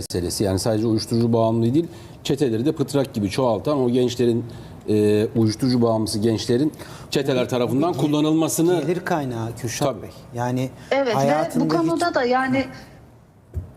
meselesi. Yani sadece uyuşturucu bağımlılığı değil, çeteleri de pıtrak gibi çoğaltan o gençlerin e, uyuşturucu bağımlısı gençlerin çeteler tarafından kullanılmasını Gelir kaynağı Kürşat Tabii. Bey. Yani Evet ve bu hayatında hiç- konuda da yani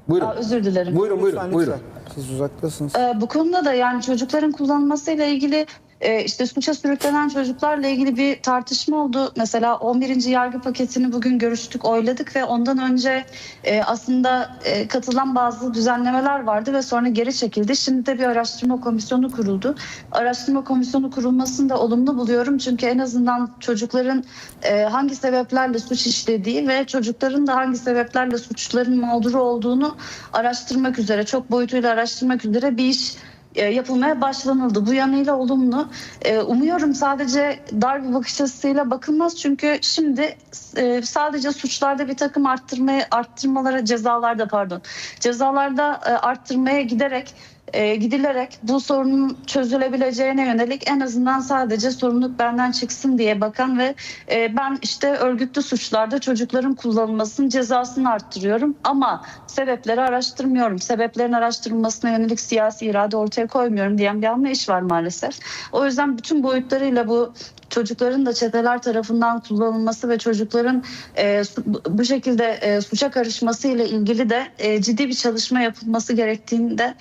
buyurun. Aa, özür dilerim. Buyurun buyurun Lütfen, buyurun. lütfen. Siz uzaktasınız. Ee, bu konuda da yani çocukların kullanmasıyla ilgili e, işte suça sürüklenen çocuklarla ilgili bir tartışma oldu. Mesela 11. yargı paketini bugün görüştük, oyladık ve ondan önce e, aslında e, katılan bazı düzenlemeler vardı ve sonra geri çekildi. Şimdi de bir araştırma komisyonu kuruldu. Araştırma komisyonu kurulmasını da olumlu buluyorum. Çünkü en azından çocukların e, hangi sebeplerle suç işlediği ve çocukların da hangi sebeplerle suçların mağduru olduğunu araştırmak üzere, çok boyutuyla araştırmak üzere bir iş yapılmaya başlanıldı. Bu yanıyla olumlu. E, Umuyorum sadece dar bir bakış açısıyla bakılmaz çünkü şimdi e, sadece suçlarda bir takım arttırmaya arttırmalara cezalarda pardon cezalarda e, arttırmaya giderek e, gidilerek bu sorunun çözülebileceğine yönelik en azından sadece sorumluluk benden çıksın diye bakan ve e, ben işte örgütlü suçlarda çocukların kullanılmasının cezasını arttırıyorum ama sebepleri araştırmıyorum. Sebeplerin araştırılmasına yönelik siyasi irade ortaya koymuyorum diyen bir anlayış var maalesef. O yüzden bütün boyutlarıyla bu çocukların da çeteler tarafından kullanılması ve çocukların e, bu- şekilde e, suça karışması ile ilgili de e, ciddi bir çalışma yapılması gerektiğini de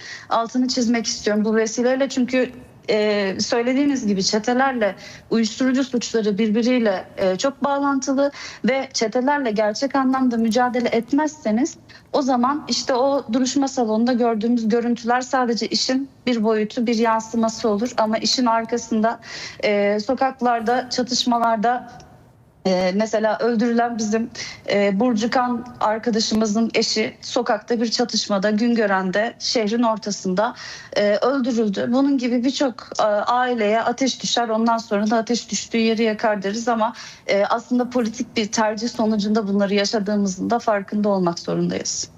altını çizmek istiyorum bu vesileyle çünkü e, söylediğiniz gibi çetelerle uyuşturucu suçları birbiriyle e, çok bağlantılı ve çetelerle gerçek anlamda mücadele etmezseniz o zaman işte o duruşma salonunda gördüğümüz görüntüler sadece işin bir boyutu, bir yansıması olur. Ama işin arkasında e, sokaklarda, çatışmalarda ee, mesela öldürülen bizim e, Burcu Kan arkadaşımızın eşi sokakta bir çatışmada Güngören'de şehrin ortasında e, öldürüldü. Bunun gibi birçok e, aileye ateş düşer ondan sonra da ateş düştüğü yeri yakar deriz ama e, aslında politik bir tercih sonucunda bunları yaşadığımızın da farkında olmak zorundayız.